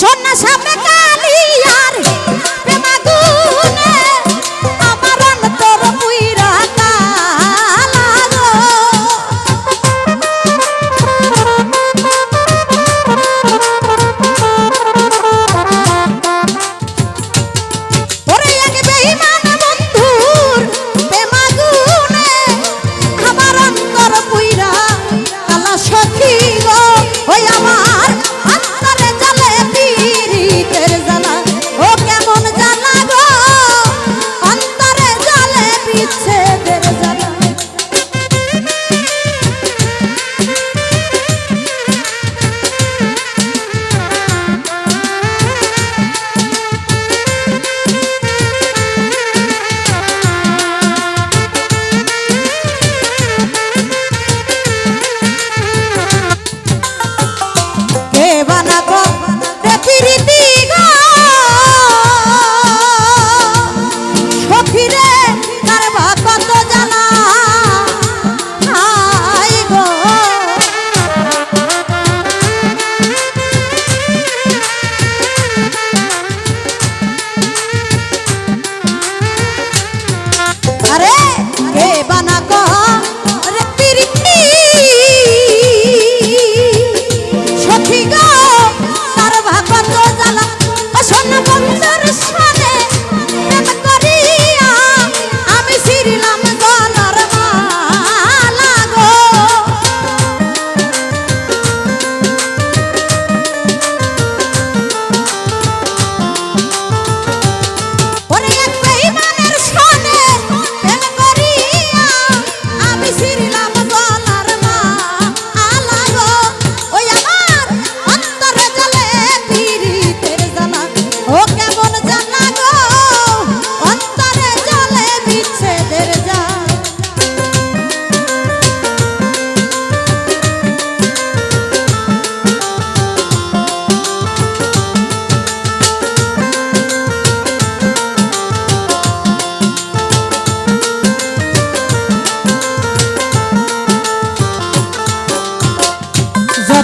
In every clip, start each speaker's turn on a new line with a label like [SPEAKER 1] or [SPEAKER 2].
[SPEAKER 1] সোনা সামনে Anderson.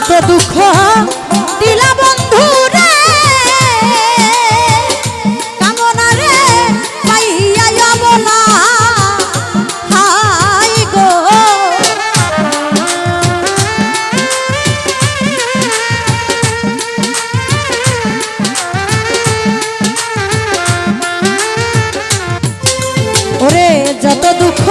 [SPEAKER 1] এত দুঃখ দিলা বন্ধু রে। কামনা রে পাইয়া যবনা হাই গো। ওরে যত দুঃখ